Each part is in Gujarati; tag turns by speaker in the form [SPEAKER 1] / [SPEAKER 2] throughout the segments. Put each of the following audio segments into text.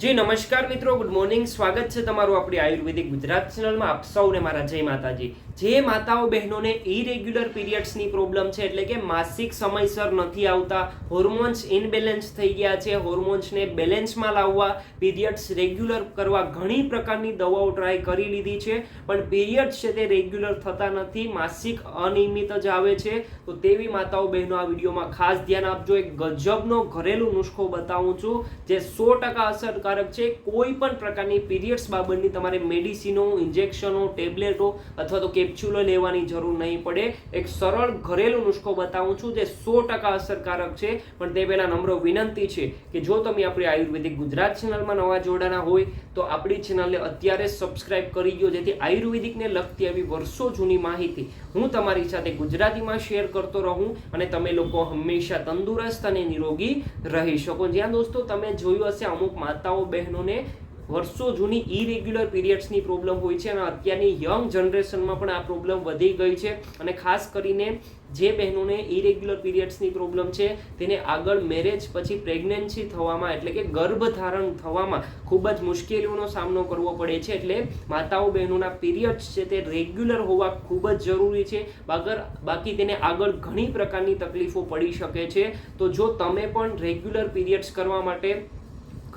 [SPEAKER 1] જી, નમસ્કાર મિત્રો. ગુડ મોર્નિંગ સ્વાગત છે તમારું આપણી આયુર્વેદિક ગુજરાત ચેનલમાં. આપ સૌને મારા જય માતાજી. જે માતાઓ બહેનોને ઇરેગ્યુલર પીરિયડ્સની પ્રોબ્લેમ છે, એટલે કે માસિક સમયસર નથી આવતા હોર્મોન્સ ઇનબેલેન્સ થઈ ગયા છે હોર્મોન્સને બેલેન્સમાં લાવવા પીરિયડ્સ રેગ્યુલર કરવા ઘણી પ્રકારની દવાઓ ટ્રાય કરી લીધી છે, પણ પીરિયડ્સ છે તે રેગ્યુલર થતા નથી, માસિક અનિયમિત જ આવે છે. તો તેવી માતાઓ બહેનો આ વિડીયોમાં ખાસ ધ્યાન આપજો. એક ગજબનો ઘરેલું નુસ્ખો બતાવું છું, જે સો ટકા અસરકારક છે. કોઈ પણ પ્રકારની પીરિયડ્સ બાબતની તમારે મેડિસિનો ઇન્જેક્શનો ટેબ્લેટો અથવા તો કેપ્સ્યુલો લેવાની જરૂર નહીં પડે. એક સરળ ઘરેલું નુસ્ખો બતાવું છું જે સો ટકા અસરકારક છે. પણ તે પહેલાં નમ્ર વિનંતી છે કે જો તમે આપણી આયુર્વેદિક ગુજરાત ચેનલમાં નવા જોડાના હોય, તો આપણી ચેનલને અત્યારે સબસ્ક્રાઇબ કરી દો જેથી આયુર્વેદિકને લગતી આવી વર્ષો જૂની માહિતી હું તમારી સાથે ગુજરાતીમાં શેર કરતો રહું અને તમે લોકો હંમેશા તંદુરસ્ત અને નિરોગી રહી શકો. જ્યાં દોસ્તો તમે જોયું હશે અમુક માતાઓ બહેનોને વર્ષો જૂની ઇરેગ્યુલર પીરિયડ્સની પ્રોબ્લેમ હોય છે અને અત્યારની યંગ જનરેશનમાં પણ આ પ્રોબ્લેમ વધી ગઈ છે. અને ખાસ કરીને જે બહેનોને ઇરેગ્યુલર પીરિયડ્સની પ્રોબ્લેમ છે, તેને આગળ મેરેજ પછી પ્રેગ્નન્સી થવામાં, એટલે કે ગર્ભધારણ થવામાં ખૂબ જ મુશ્કેલીઓનો સામનો કરવો પડે છે. એટલે માતાઓ, બહેનોના પીરિયડ્સ છે તે રેગ્યુલર હોવા ખૂબ જ જરૂરી છે. બાગર, બાકી તેને આગળ ઘણી પ્રકારની તકલીફો પડી શકે છે. તો જો તમે પણ રેગ્યુલર પીરિયડ્સ કરવા માટે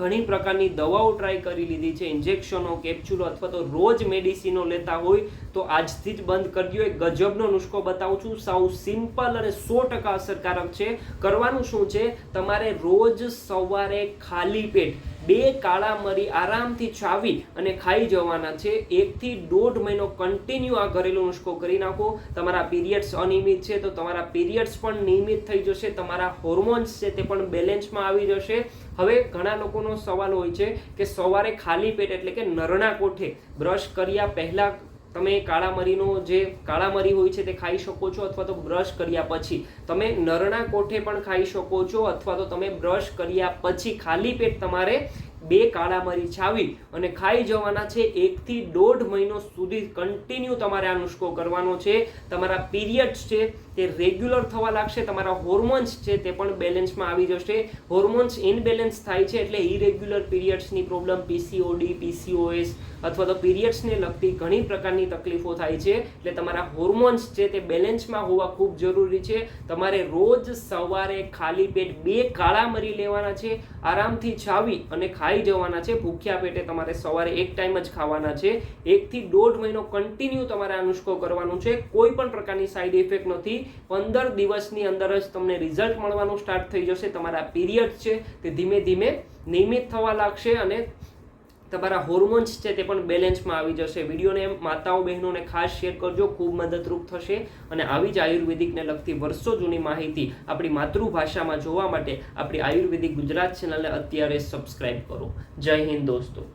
[SPEAKER 1] ઘણી પ્રકારની દવાઓ ટ્રાય કરી લીધી છે ઇન્જેક્શનો કેપ્સ્યુલો અથવા તો રોજ મેડિસિનો લેતા હોય તો આજથી જ બંધ કરી દો. એક ગજબનો નુસ્ખો બતાવું છું. સાવ સિમ્પલ અને સો ટકા અસરકારક છે. કરવાનું શું છે? તમારે રોજ સવારે ખાલી પેટ બે કાળા મરી આરામથી ચાવી અને ખાઈ જવાના છે. એકથી દોઢ મહિનો કન્ટિન્યુ આ ઘરેલું નુસ્ખો કરી નાખો. તમારા પીરિયડ્સ અનિયમિત છે તો તમારા પીરિયડ્સ પણ નિયમિત થઈ જશે. તમારા હોર્મોન્સ છે તે પણ બેલેન્સમાં આવી જશે. હવે ઘણા લોકોનો સવાલ હોય છે કે સવારે ખાલી પેટ એટલે કે નરણા કોઠે બ્રશ કર્યા પહેલાં તમે કાળા મરીનો જે કાળા મરી હોય છે તે ખાઈ શકો છો અથવા તો બ્રશ કર્યા પછી. તમે નરણા કોઠે પણ ખાઈ શકો છો અથવા તો તમે બ્રશ કર્યા પછી ખાલી પેટ તમારે બે કાળા મરી છાવી અને ખાઈ જવાના છે એકથી દોઢ મહિનો સુધી કન્ટિન્યુ તમારે આ નુસ્ખો કરવાનો છે. તમારા પીરિયડ્સ છે તે રેગ્યુલર થવા લાગશે. તમારા હોર્મોન્સ છે તે પણ બેલેન્સમાં આવી જશે. હોર્મોન્સ ઇનબેલેન્સ થાય છે એટલે ઇરેગ્યુલર પીરિયડ્સની પ્રોબ્લેમ પીસીઓડી પીસીઓએસ અથવા તો પીરિયડ્સને લગતી ઘણી પ્રકારની તકલીફો થાય છે. એટલે તમારા હોર્મોન્સ છે તે બેલેન્સમાં હોવા ખૂબ જરૂરી છે. તમારે રોજ સવારે ખાલી પેટ બે કાળા મરી લેવાના છે. આરામથી છાવી અને ખાઈ જવાના છે, ભૂખ્યા પેટે તમારે સવારે એક ટાઈમ જ ખાવાના છે. એકથી દોઢ મહિનો કન્ટિન્યુ તમારે આ નુસ્ખો કરવાનું છે. કોઈ પણ પ્રકારની સાઈડ ઇફેક્ટ નથી. પંદર દિવસની અંદર જ તમને રિઝલ્ટ મળવાનું સ્ટાર્ટ થઈ જશે. તમારા પીરિયડ છે તે ધીમે ધીમે નિયમિત થવા લાગશે અને તમારા હોર્મોન્સ છે તે પણ બેલેન્સમાં આવી જશે. વિડીયોને માતાઓ બહેનોને ખાસ શેર કરજો. ખૂબ મદદરૂપ થશે. અને આવી જ આયુર્વેદિકને લગતી વર્ષો જૂની માહિતી આપણી માતૃભાષામાં જોવા માટે આપણી આયુર્વેદિક ગુજરાત ચેનલને અત્યારે સબસ્ક્રાઈબ કરો. જય હિન્દ દોસ્તો.